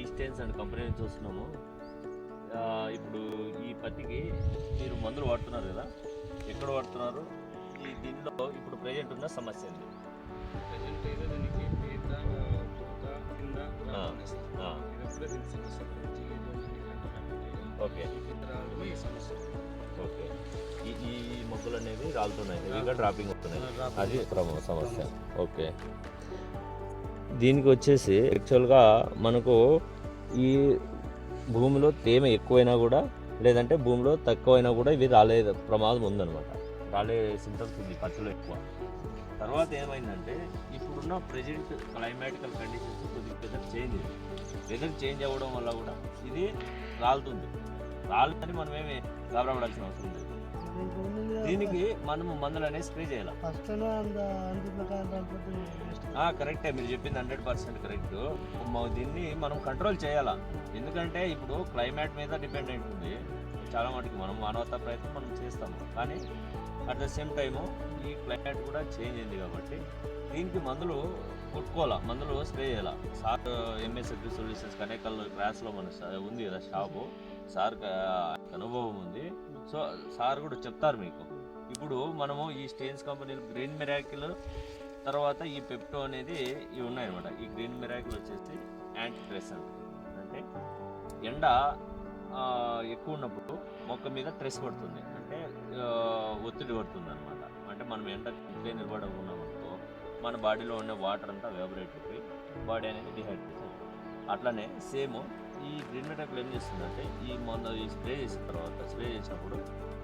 Tea stains and company నుంచి ఆ, ఇప్పుడు ఈ పత్తికి మీరు మందులు వాడుతున్నారు కదా ఎక్కడ వాడుతున్నారు? ఈ దీనిలో ఇప్పుడు ప్రజెంట్ ఉన్న సమస్య ఏంటి? ప్రజెంట్ పీత పూత కింద సమస్య. ఓకే. ఓకే. ఈ ఈ మొక్కలు అనేవి రాలుతున్నాయి హెవీగా డ్రాపింగ్ అవుతున్నాయి. dropping. అది సమస్య. ఓకే. దీనికి వచ్చేసి యాక్చువల్గా మనకు ఈ భూమిలో తేమ ఎక్కువైనా కూడా లేదంటే భూమిలో తక్కువైనా కూడా ఇవి రాలే ప్రమాదం ఉందన్నమాట. రాలే సింటమ్స్ ఉంది పత్తిలో ఎక్కువ. తర్వాత ఏమైందంటే ఇప్పుడున్న ప్రజెంట్ క్లైమాటికల్ కండిషన్స్ కొద్దిగా వెదర్ చేంజ్ వెదర్ చేంజ్ అవ్వడం వల్ల కూడా ఇది రాలుతుంది. రాలని మనం ఏమి గాబరపడాల్సిన అవసరం లేదు. దీనికి మనము మందులు అనేది స్ప్రే చేయాలి? కరెక్టే. మీరు చెప్పింది హండ్రెడ్ పర్సెంట్ కరెక్ట్. దీన్ని మనం కంట్రోల్ చేయాలా? ఎందుకంటే ఇప్పుడు క్లైమేట్ మీద డిపెండ్ అయి ఉంటుంది చాలా మటుకు మనం మానవతా ప్రయత్నం మనం చేస్తాము. కానీ అట్ ద సేమ్ టైము ఈ క్లైమేట్ కూడా చేంజ్ అయింది కాబట్టి దీనికి మందులు కొట్టుకోవాలా? మందులు స్ప్రే చేయాలా? సార్ ఎంఎస్ సొల్యూషన్స్ కనేకల్ క్రాస్లో మన ఉంది కదా షాపు. సార్ అనుభవం ఉంది. సో సార్ కూడా చెప్తారు మీకు. ఇప్పుడు మనము ఈ స్టేన్స్ కంపెనీలు గ్రీన్ మిరాకిల్ తర్వాత ఈ పెప్టో అనేది ఇవి ఉన్నాయన్నమాట. ఈ గ్రీన్ మిరాకిల్ వచ్చేసి యాంటీ ట్రెసెంట్ అంటే ఎండ ఎక్కువ ఉన్నప్పుడు మొక్క మీద ట్రెస్ పడుతుంది. అంటే ఒత్తిడి పడుతుంది అనమాట అంటే మనం ఎండ ఇట్లే నిలబడకుండా ఉన్నప్పుడు మన బాడీలో ఉన్న వాటర్ అంతా వేబరేట్ అయిపోయి బాడీ అనేది డిహైడ్రేషన్ అట్లనే సేమ్ ఈ గ్రీన్ మిరాకిల్ ఏం చేస్తుందంటే ఈ మొన్న ఈ స్ప్రే చేసిన తర్వాత స్ప్రే చేసినప్పుడు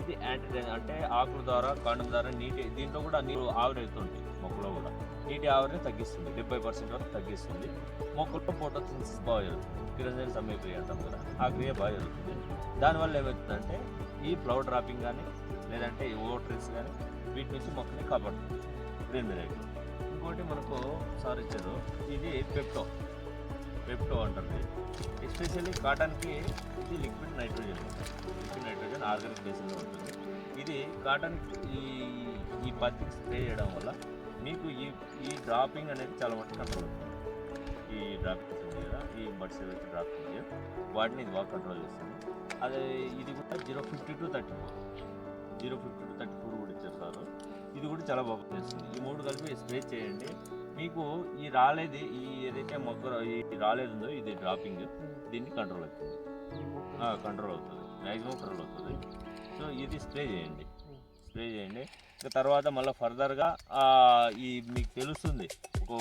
ఇది యాంటీ అంటే ఆకుల ద్వారా కాండం ద్వారా నీటి దీంట్లో కూడా నీరు ఆవిరైతుంది మొక్కలో కూడా. నీటి ఆవిరిని తగ్గిస్తుంది డెబ్బై పర్సెంట్ వరకు తగ్గిస్తుంది. మొక్కల్లో ఫోటోసింథసిస్ బాగా జరుగుతుంది కిరణజన్ సమయక్రియ అంటాం కదా ఆ క్రియ బాగా జరుగుతుంది. దానివల్ల ఏమవుతుందంటే ఈ ఫ్లవర్ డ్రాపింగ్ కానీ లేదంటే ఈ ఓట్రిల్స్ కానీ వీటి నుంచి మొక్కని కాపాడుతుంది గ్రీన్ మిరాకిల్ ఇంకోటి మనకు సార్ ఇచ్చారు ఇది పెప్టో. పెప్టో అంటుంది. ఎస్పెషల్లీ కాటన్కి ఇది liquid nitrogen liquid nitrogen organic బేసిస్లో ఉంటుంది. ఇది కాటన్ ఈ ఈ పత్తికి స్ప్రే చేయడం వల్ల మీకు ఈ ఈ డ్రాపింగ్ అనేది చాలా మటుకు కంట్రోల్ అవుతుంది. ఈ డ్రాపింగ్స్ ఉంది కదా ఈ బడ్స్ ఏవైతే డ్రాపింగ్ ఉన్నాయో వాటిని ఇది బాగా కంట్రోల్ చేస్తుంది. అదే ఇది కూడా zero fifty two thirty four zero fifty two thirty four కూడా ఇచ్చేస్తారు. ఇది కూడా చాలా బాగా చేస్తుంది ఈ మూడు కలిపి స్ప్రే చేయండి. మీకు ఈ రాలేది ఈ ఏదైతే మొక్క ఈ రాలేదు ఉందో ఇది డ్రాపింగ్ దీన్ని కంట్రోల్ అవుతుంది. కంట్రోల్ అవుతుంది. మ్యాక్సిమం కంట్రోల్ అవుతుంది. సో ఇది స్ప్రే చేయండి. స్ప్రే చేయండి. ఇంకా తర్వాత మళ్ళీ ఫర్దర్గా ఈ మీకు తెలుస్తుంది ఒక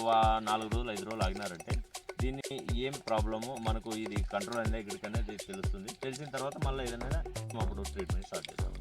నాలుగు రోజులు ఐదు రోజులు ఆగినారంటే దీన్ని ఏం ప్రాబ్లము మనకు ఇది కంట్రోల్ అనేది ఇక్కడికనేది తెలుస్తుంది. తెలిసిన తర్వాత మళ్ళీ ఏదైనా అప్పుడు ట్రీట్మెంట్ స్టార్ట్ చేస్తాం